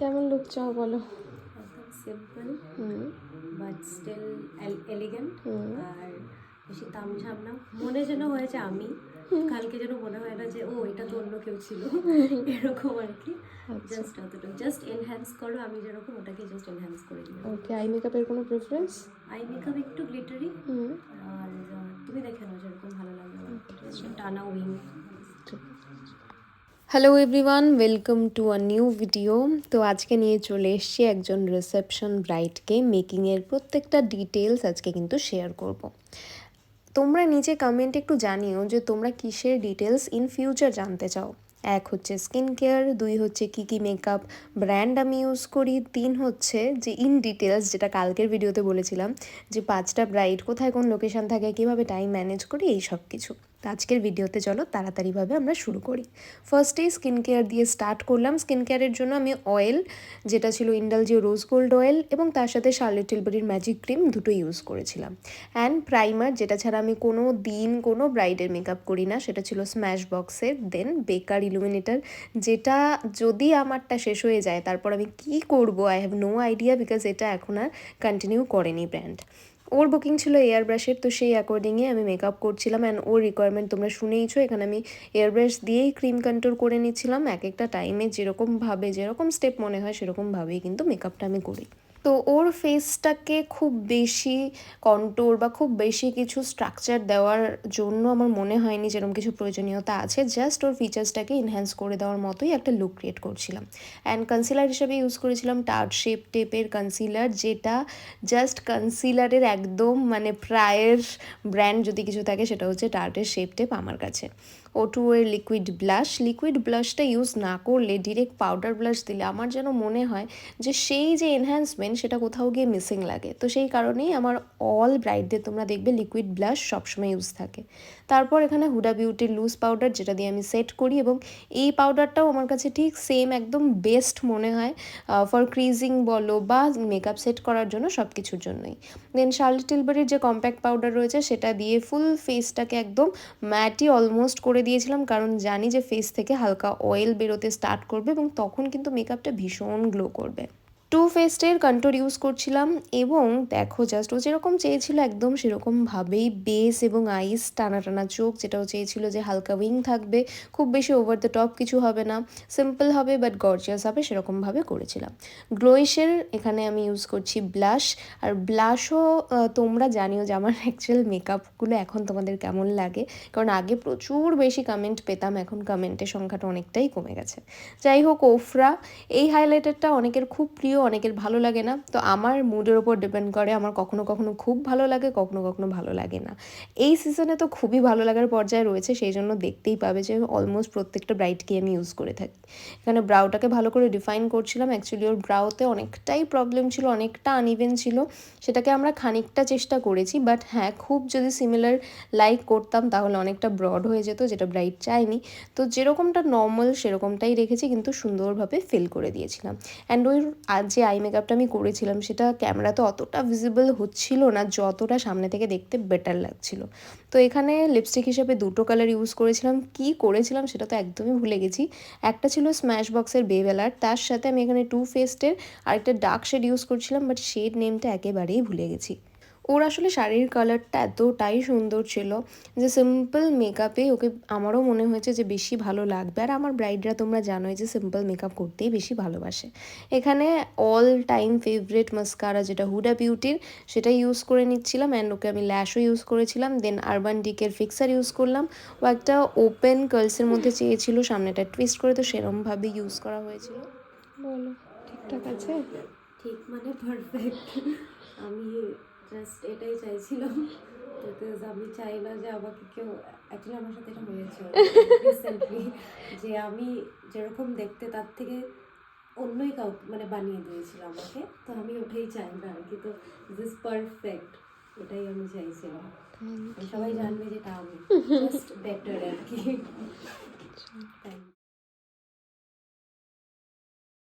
কেমন লুক চাও বলো? Simple hmm. But still elegant. আর বেশি তামঝাম না। মনে যেন হয়েছে আমি। কালকে যেন মনে হয় না যে ও এটা তো অন্য কেউ ছিল। এরকম আর কি। জাস্ট অতটুকু জাস্ট এনহ্যান্স করো আমি যেরকম ওটাকে জাস্ট এনহ্যান্স করে দিলাম। ওকে আই মেকআপের কোনো প্রেফারেন্স আই মেকআপ একটু গ্লিটারি হুম। আর তুমি দেখে নাও যেরকম ভালো লাগে টানা wing hello everyone welcome to a new video তো আজকে নিয়ে চলে এসছি একজন রিসেপশন ব্রাইডকে মেকিংয়ের প্রত্যেকটা ডিটেলস আজকে কিন্তু শেয়ার করব। তোমরা নিজে কমেন্ট একটু জানিও যে তোমরা কিসের ডিটেলস ইন ফিউচার জানতে চাও। এক হচ্ছে স্কিন কেয়ার দুই হচ্ছে কি কি মেকআপ ব্র্যান্ড আমি ইউজ করি, তিন হচ্ছে যে ইন ডিটেলস যেটা কালকের ভিডিওতে বলেছিলাম যে পাঁচটা ব্রাইড কোথায়, কোন লোকেশান থাকে, কীভাবে টাইম ম্যানেজ করি, এই সব কিছু। তো আজকের ভিডিওতে চলো তাড়াতাড়িভাবে আমরা শুরু করি। ফার্স্টেই স্কিন কেয়ার দিয়ে স্টার্ট করলাম। স্কিন কেয়ারের জন্য আমি অয়েল যেটা ছিল ইন্ডালজিও রোজ গোল্ড অয়েল এবং তার সাথে শার্লেট টিলবারির ম্যাজিক ক্রিম দুটো ইউজ করেছিলাম। অ্যান্ড প্রাইমার যেটা ছাড়া আমি কোনো দিন কোনো ব্রাইডের মেকআপ করি না, সেটা ছিল স্ম্যাশ বক্সের দেন বেকার ইলুমিনেটার যেটা যদি আমারটা শেষ হয়ে যায়, তারপর আমি কি করব? I have no idea because এটা এখন আর কন্টিনিউ করেনি ব্র্যান্ড ওর বুকিং ছিল এয়ার ব্রাশের তো সেই অ্যাকর্ডিংয়ে আমি মেকআপ করছিলাম অ্যান্ড ওর রিকোয়ারমেন্ট তোমরা শুনেইছো, এখানে আমি এয়ার ব্রাশ দিয়েই ক্রিম কন্ট্রোল করে নিচ্ছিলাম। এক একটা টাইমে যেরকমভাবে যেরকম স্টেপ মনে হয় সেরকমভাবেই কিন্তু মেকআপটা আমি করি। তো ওর ফেসটাকে খুব বেশি কন্ট্রোল বা খুব বেশি কিছু স্ট্রাকচার দেওয়ার জন্য আমার মনে হয়নি যেরকম কিছু প্রয়োজনীয়তা আছে। জাস্ট ওর ফিচার্সটাকে এনহ্যান্স করে দেওয়ার মতোই একটা লুক ক্রিয়েট করছিলাম। অ্যান্ড কনসিলার হিসেবে ইউজ করেছিলাম টার্ট শেপ টেপের কনসিলার যেটা জাস্ট কনসিলারের একদম মানে প্রায়ের ব্র্যান্ড যদি কিছু থাকে, সেটা হচ্ছে টার্টের শেপ টেপ আমার কাছে। ও টু এর লিকুইড ব্লাশ লিকুইড ব্লাশটা ইউজ না করলে ডিরেক্ট পাউডার ব্লাশ দিলে আমার যেন মনে হয় যে সেই যে এনহ্যান্সমেন্ট সেটা কোথাও গিয়ে মিসিং লাগে। তো সেই কারণেই আমার অল ব্রাইটদের তোমরা দেখবে লিকুইড ব্লাশ সবসময় ইউজ থাকে। তারপর এখানে হুডা বিউটির লুজ পাউডার যেটা দিয়ে আমি সেট করি এবং এই পাউডারটাও আমার কাছে ঠিক সেম একদম বেস্ট মনে হয় ফর ক্রিজিং বলো বা মেকআপ সেট করার জন্য সব কিছুর জন্যই। দেন শার্লি টিলবারির যে কম্প্যাক্ট পাউডার রয়েছে সেটা দিয়ে ফুল ফেসটাকে একদম ম্যাটই অলমোস্ট করে দিয়েছিলাম, কারণ জানি যে ফেস থেকে হালকা অয়েল বেরোতে স্টার্ট করবে এবং তখন কিন্তু মেকআপটা ভীষণ গ্লো করবে। টু ফেস্টের কন্ট্রোল ইউজ করছিলাম এবং দেখো জাস্ট ও যেরকম চেয়েছিল একদম সেরকমভাবেই বেস এবং আইস টানা টানা চোখ যেটাও চেয়েছিল যে হালকা উইং থাকবে, খুব বেশি ওভার দ্য টপ কিছু হবে না সিম্পল হবে বাট গর্জিয়াস হবে সেরকমভাবে করেছিলাম। গ্লোইশের এখানে আমি ইউজ করছি ব্লাশ আর ব্লাশও তোমরা জানিও যে আমার অ্যাকচুয়াল মেকআপগুলো এখন তোমাদের কেমন লাগে, কারণ আগে প্রচুর বেশি কমেন্ট পেতাম, এখন কমেন্টের সংখ্যাটা অনেকটাই কমে গেছে। যাই হোক, ওফরা, এই হাইলাইটারটা অনেকের খুব প্রিয় অনেকের ভালো লাগে না। তো আমার মুডের ওপর ডিপেন্ড করে আমার কখনো কখনো খুব ভালো লাগে, কখনো কখনো ভালো লাগে না। এই সিজনে তো খুবই ভালো লাগার পর্যায়ে রয়েছে, সেই জন্য দেখতেই পাবে যে অলমোস্ট প্রত্যেকটা ব্রাইটকে আমি ইউজ করে থাকি। এখানে ব্রাউটাকে ভালো করে ডিফাইন করছিলাম অ্যাকচুয়ালি ওর ব্রাউতে অনেকটাই প্রবলেম ছিল, অনেকটা আনইভেন ছিল। সেটাকে আমরা খানিকটা চেষ্টা করেছি বাট হ্যাঁ খুব যদি সিমিলার লাইক করতাম তাহলে অনেকটা ব্রড হয়ে যেত, যেটা ব্রাইট চাইনি। তো যেরকমটা নর্মাল সেরকমটাই রেখেছি, কিন্তু সুন্দরভাবে ফিল করে দিয়েছিলাম। অ্যান্ড ওই যে আই মেকআপটা আমি করেছিলাম, সেটা ক্যামেরা তো অতটা ভিজিবল হচ্ছিল না, যতটা সামনে থেকে দেখতে বেটার লাগছিল। তো এখানে লিপস্টিক হিসেবে দুটো কালার ইউজ করেছিলাম। কি করেছিলাম সেটা তো একদমই ভুলে গেছি। একটা ছিল স্ম্যাশ বক্সের বেবেলার তার সাথে আমি এখানে টু ফেস্টের আরেকটা ডার্ক শেড ইউজ করছিলাম বাট শেড নেমটা একেবারেই ভুলে গেছি। ওর আসলে শাড়ির কালারটা এতটাই সুন্দর ছিল যে সিম্পল মেকআপে ওকে আমারও মনে হয়েছে যে বেশি ভালো লাগবে। আর আমার ব্রাইডরা তোমরা জানোই যে সিম্পল মেকআপ করতেই বেশি ভালোবাসে। এখানে অল টাইম ফেভারেট মাস্কারা যেটা হুডা বিউটির সেটা ইউজ করে নিচ্ছিলাম অ্যান্ড ওকে আমি ল্যাশও ইউজ করেছিলাম। দেন আরবান ডিকের ফিক্সার ইউজ করলাম। ও একটা ওপেন কার্লসের মধ্যে চেয়েছিল সামনেটা টুইস্ট করে তো সেরমভাবে ইউজ করা হয়েছিল। বলো ঠিকঠাক আছে? ঠিক মানে পারফেক্ট জাস্ট এটাই চাইছিলাম। আমি চাই না যে আমাকে কেউ অ্যাকচুয়ালি আমার সাথে এটা হয়েছে। রিসেন্টলি যে আমি যেরকম দেখতে তার থেকে অন্যই কাউ মানে বানিয়ে দিয়েছিল আমাকে। তো আমি ওটাই চাই না আর কি। তো দিস পারফেক্ট এটাই আমি চাইছিলাম। সবাই জানবে যেটা আমি। জাস্ট বেটার আর কি। You.